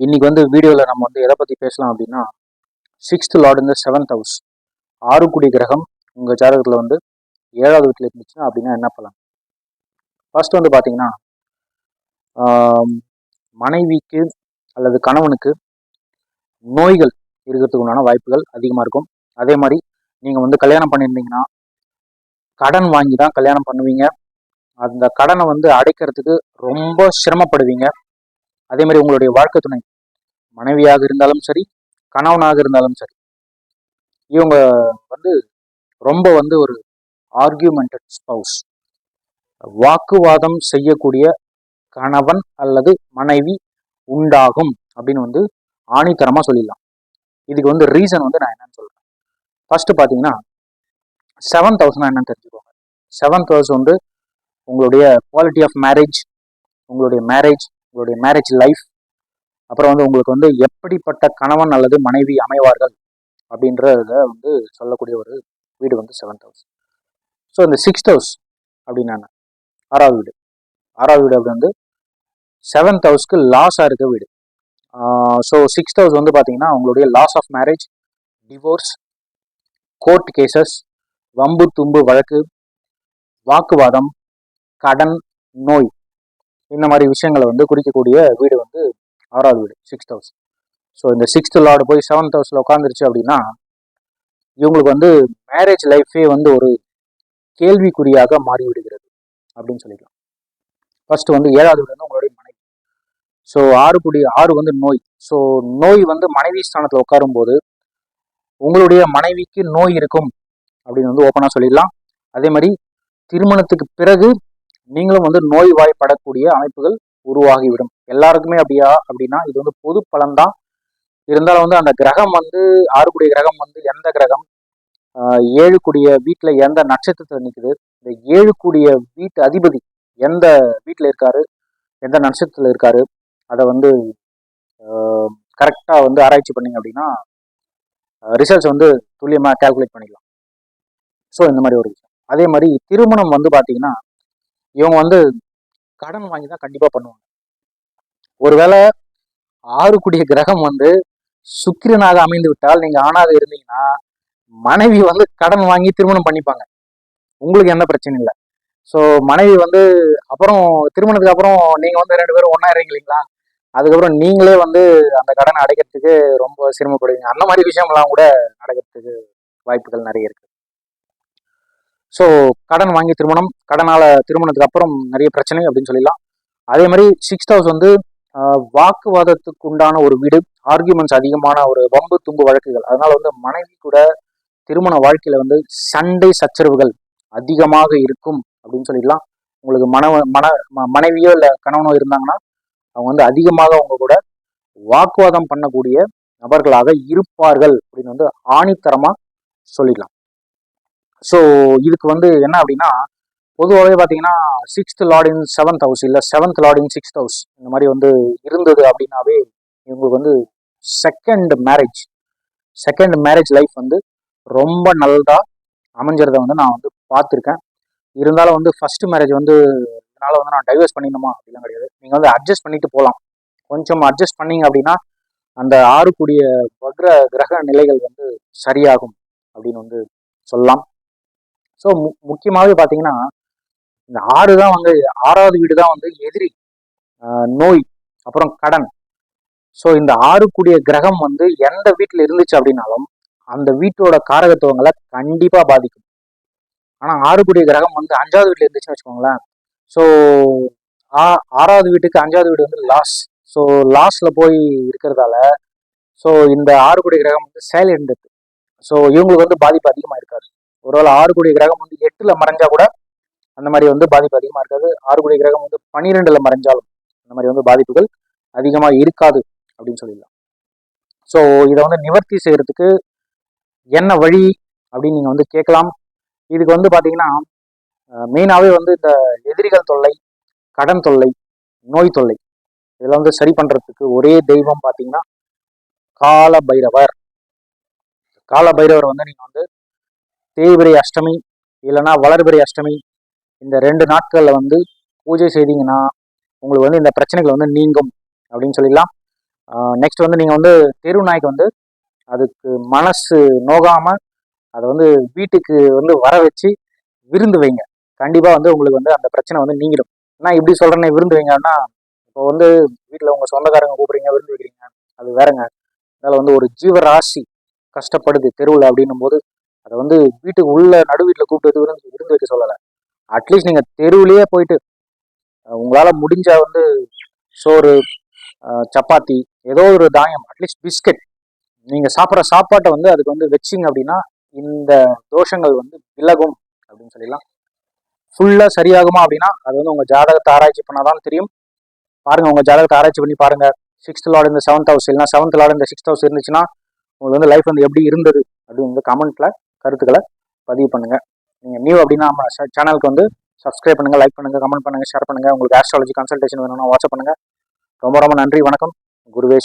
இன்னைக்கு வந்து வீடியோவில் நம்ம வந்து எதை பற்றி பேசலாம் அப்படின்னா சிக்ஸ்த் லார்டு இந்த செவன்த் ஹவுஸ் ஆறுக்குடி கிரகம் உங்கள் ஜாதகத்தில் வந்து ஏழாவது வீட்டில் இருந்துச்சுன்னா அப்படின்னா என்ன பண்ணலாம் ஃபர்ஸ்ட் வந்து பார்த்தீங்கன்னா மனைவிக்கு அல்லது கணவனுக்கு நோய்கள் இருக்கிறதுக்கு உண்டான வாய்ப்புகள் அதிகமாக இருக்கும். அதே மாதிரி நீங்கள் வந்து கல்யாணம் பண்ணியிருந்தீங்கன்னா கடன் வாங்கி தான் கல்யாணம் பண்ணுவீங்க. அந்த கடனை வந்து அடைக்கிறதுக்கு ரொம்ப சிரமப்படுவீங்க. அதே மாதிரி உங்களுடைய வாழ்க்கை துணை. மனைவியாக இருந்தாலும் சரி கணவனாக இருந்தாலும் சரி இவங்க வந்து ரொம்ப வந்து ஒரு ஆர்கியூமெண்டட் ஸ்பவுஸ் வாக்குவாதம் செய்யக்கூடிய கணவன் அல்லது மனைவி உண்டாகும் அப்படின்னு வந்து ஆணித்தரமாக சொல்லிடலாம். இதுக்கு வந்து ரீசன் வந்து நான் என்னன்னு சொல்கிறேன் ஃபஸ்ட்டு பார்த்தீங்கன்னா செவன்த் ஹவுஸ்னா என்னன்னு தெரிஞ்சுக்கோங்க. செவன்த் ஹவுஸ் வந்து உங்களுடைய குவாலிட்டி ஆஃப் மேரேஜ் உங்களுடைய மேரேஜ் உங்களுடைய மேரேஜ் லைஃப் அப்புறம் வந்து உங்களுக்கு வந்து எப்படிப்பட்ட கணவன் அல்லது மனைவி அமைவார்கள் அப்படின்றத வந்து சொல்லக்கூடிய ஒரு வீடு வந்து செவன்த் ஹவுஸ் ஸோ இந்த சிக்ஸ்த் ஹவுஸ் அப்படின்னா ஆறாவது வீடு. ஆறாவது வீடு அப்படி வந்து செவன்த் ஹவுஸ்க்கு லாஸாக இருக்க வீடு. ஸோ சிக்ஸ்த் ஹவுஸ் வந்து பார்த்தீங்கன்னா உங்களுடைய loss of marriage divorce court cases வம்பு தும்பு வழக்கு வாக்குவாதம் கடன் நோய். இந்த மாதிரி விஷயங்களை வந்து குறிக்கக்கூடிய வீடு வந்து ஆறாவது வீடு சிக்ஸ்த் ஹவுஸ் ஸோ இந்த சிக்ஸ்த் லார்டு போய் செவன்த் ஹவுஸில் உட்காந்துருச்சு அப்படின்னா இவங்களுக்கு வந்து மேரேஜ் லைஃபே வந்து ஒரு கேள்விக்குறியாக மாறிவிடுகிறது அப்படின்னு சொல்லிக்கலாம். ஃபர்ஸ்ட் வந்து ஏழாவது வீடு வந்து உங்களுடைய மனைவி. ஸோ ஆறு குடி ஆறு வந்து நோய். ஸோ நோய் வந்து மனைவி ஸ்தானத்தில் உட்காரும்போது உங்களுடைய மனைவிக்கு நோய் இருக்கும் அப்படின்னு வந்து ஓப்பனாக சொல்லிடலாம். அதே மாதிரி திருமணத்துக்கு பிறகு நீங்களும் வந்து நோய் வாய்ப்படக்கூடிய அமைப்புகள் உருவாகிவிடும். எல்லாருக்குமே அப்படியா? அப்படின்னா இது வந்து பொது பலன்தான். இருந்தாலும் வந்து அந்த கிரகம் வந்து ஆறுக்குடிய கிரகம் வந்து எந்த கிரகம்? ஏழு கூடிய வீட்டில் எந்த நட்சத்திரத்தில் நிற்குது இந்த ஏழு கூடிய வீட்டு அதிபதி எந்த வீட்டில் இருக்காரு? எந்த நட்சத்திரத்தில் இருக்காரு? அதை வந்து கரெக்டாக வந்து ஆராய்ச்சி பண்ணீங்க அப்படின்னா ரிசல்ட்ஸ் வந்து துல்லியமாக கால்குலேட் பண்ணிடலாம் ஸோ இந்த மாதிரி ஒரு விஷயம். அதே மாதிரி திருமணம் வந்து பார்த்தீங்கன்னா இவங்க வந்து கடன் வாங்கி தான் கண்டிப்பாக பண்ணுவாங்க. ஒருவேளை ஆறுக்குடிய கிரகம் வந்து சுக்கிரனாக அமைந்து விட்டால் நீங்கள் ஆணாக இருந்தீங்கன்னா மனைவி வந்து கடன் வாங்கி திருமணம் பண்ணிப்பாங்க. உங்களுக்கு எந்த பிரச்சனையும் இல்லை. ஸோ மனைவி வந்து அப்புறம் திருமணத்துக்கு அப்புறம் நீங்கள் வந்து ரெண்டு பேரும் ஒன்றா இல்லைங்களா? அதுக்கப்புறம் நீங்களே வந்து அந்த கடனை அடைக்கிறதுக்கு ரொம்ப சிரமப்படுவீங்க. அந்த மாதிரி விஷயம்லாம் கூட நடக்கிறதுக்கு வாய்ப்புகள் நிறைய இருக்குது ஸோ கடன் வாங்கி திருமணம் கடனால திருமணத்துக்கு அப்புறம் நிறைய பிரச்சனை அப்படின்னு சொல்லிடலாம். அதே மாதிரி சிக்ஸ்த் ஹவுஸ் வந்து வாக்குவாதத்துக்கு உண்டான ஒரு வீடு ஆர்கியூமெண்ட்ஸ் அதிகமான ஒரு வம்பு தும்பு வழக்குகள். அதனால வந்து மனைவி கூட திருமண வாழ்க்கையில வந்து சண்டை சச்சரவுகள் அதிகமாக இருக்கும் அப்படின்னு சொல்லிடலாம். உங்களுக்கு மனவ மன ம- மனைவியோ இல்லை கணவனோ இருந்தாங்கன்னா அவங்க வந்து அதிகமாக அவங்க கூட வாக்குவாதம் பண்ணக்கூடிய நபர்களாக இருப்பார்கள் அப்படின்னு வந்து ஆணித்தரமாக சொல்லிடலாம். ஸோ இதுக்கு வந்து என்ன அப்படின்னா பொதுவாகவே பார்த்தீங்கன்னா sixth lord in seventh house இல்லை seventh lord in sixth house இந்த மாதிரி வந்து இருந்தது அப்படின்னாவே இவங்களுக்கு வந்து second marriage second marriage life வந்து ரொம்ப நல்லதா அமைஞ்சிறத வந்து நான் வந்து பார்த்துருக்கேன். இருந்தாலும் வந்து ஃபர்ஸ்ட் மேரேஜ் வந்து இதனால் வந்து நான் டைவர்ஸ் பண்ணிடணுமா? அப்படிலாம் கிடையாது. நீங்கள் வந்து அட்ஜஸ்ட் பண்ணிட்டு போகலாம். கொஞ்சம் அட்ஜஸ்ட் பண்ணீங்க அப்படின்னா அந்த ஆறுக்கூடிய வக்ர கிரக நிலைகள் வந்து சரியாகும் அப்படின்னு வந்து சொல்லலாம். ஸோ மு முக்கியமாகவே பார்த்தீங்கன்னா இந்த ஆறு தான் வந்து ஆறாவது வீடு தான் வந்து எதிரி நோய் அப்புறம் கடன். ஸோ இந்த ஆறு கூடிய கிரகம் வந்து எந்த வீட்டில் இருந்துச்சு அப்படின்னாலும் அந்த வீட்டோட காரகத்துவங்களை கண்டிப்பாக பாதிக்கும். ஆனால் ஆறு கூடிய கிரகம் வந்து அஞ்சாவது வீட்டில் இருந்துச்சுன்னு வச்சுக்கோங்களேன். ஸோ ஆறாவது வீட்டுக்கு அஞ்சாவது வீடு வந்து லாஸ் ஸோ லாஸில் போய் இருக்கிறதால ஸோ இந்த ஆறு கூடிய கிரகம் வந்து சைலண்ட் ஸோ இவங்களுக்கு வந்து பாதிப்பு அதிகமாக இருக்காது. ஒருவேளை ஆறு கோடி கிரகம் வந்து எட்டுல மறைஞ்சா கூட அந்த மாதிரி வந்து பாதிப்பு அதிகமாக இருக்காது. ஆறு கோடி கிரகம் வந்து பன்னிரெண்டுல மறைஞ்சாலும் அந்த மாதிரி வந்து பாதிப்புகள் அதிகமாக இருக்காது அப்படின்னு சொல்லிடலாம். ஸோ இதை வந்து நிவர்த்தி செய்யறதுக்கு என்ன வழி அப்படின்னு நீங்கள் வந்து கேட்கலாம். இதுக்கு வந்து பார்த்தீங்கன்னா மெயினாகவே வந்து இந்த எதிரிகள் தொல்லை கடன் தொல்லை நோய் தொல்லை இதெல்லாம் வந்து சரி பண்ணுறதுக்கு ஒரே தெய்வம் பார்த்தீங்கன்னா கால பைரவர் கால பைரவர் வந்து நீங்கள் வந்து தேய்பிரை அஷ்டமி இல்லைன்னா வளர்பிரை அஷ்டமி இந்த ரெண்டு நாட்களில் வந்து பூஜை செய்தீங்கன்னா உங்களுக்கு வந்து இந்த பிரச்சனைகள் வந்து நீங்கும் அப்படின்னு சொல்லிடலாம். நெக்ஸ்ட் வந்து நீங்கள் வந்து தெரு நாய்க்கு வந்து அதுக்கு மனசு நோகாமல் அதை வந்து வீட்டுக்கு வந்து வர வச்சு விருந்து வைங்க. கண்டிப்பாக வந்து உங்களுக்கு வந்து அந்த பிரச்சனை வந்து நீங்கிடும். நான் இப்படி சொல்கிறேன்னே விருந்து வைங்கன்னா இப்போ வந்து வீட்டில் உங்கள் சொந்தக்காரங்க கூப்பிடுறீங்க விருந்து வைக்கிறீங்க அது வேறங்க. அதனால் வந்து ஒரு ஜீவராசி கஷ்டப்படுது தெருவில் அப்படின்னும் போது அதை வந்து வீட்டுக்கு உள்ள நடு வீட்டில் கூப்பிட்டு வந்து விருந்து விருந்து வைக்க சொல்லலை. அட்லீஸ்ட் நீங்கள் தெருவுலேயே போயிட்டு உங்களால் முடிஞ்ச வந்து சோறு சப்பாத்தி ஏதோ ஒரு தானியம் அட்லீஸ்ட் பிஸ்கட் நீங்கள் சாப்பிட்ற சாப்பாட்டை வந்து அதுக்கு வந்து வச்சிங்க அப்படின்னா இந்த தோஷங்கள் வந்து விலகும் அப்படின்னு சொல்லிடலாம். ஃபுல்லாக சரியாகுமா அப்படின்னா அது வந்து உங்கள் ஜாதகத்தை ஆராய்ச்சி பண்ணாதான் தெரியும். பாருங்க உங்கள் ஜாதகத்தை ஆராய்ச்சி பண்ணி பாருங்க. சிக்ஸ்த் லார்டு இந்த செவன்த் ஹவுஸ் இல்லைனா செவன்த் லார்டு இந்த சிக்ஸ்த் ஹவுஸ் இருந்துச்சுன்னா உங்களுக்கு வந்து லைஃப் வந்து எப்படி இருந்தது அப்படின்னு வந்து கமெண்ட்ல கருத்துக்களை பதிவு பண்ணுங்க. நீங்க நியூ அப்படின்னா நம்ம சேனலுக்கு வந்து சப்ஸ்கிரைப் பண்ணுங்க லைக் பண்ணுங்க கமெண்ட் பண்ணுங்க ஷேர் பண்ணுங்க. உங்களுக்கு ஆஸ்ட்ராலஜி கன்சல்டேஷன் வேணும்னா வாட்ஸ்அப் பண்ணுங்க. ரொம்ப ரொம்ப நன்றி வணக்கம். குருவே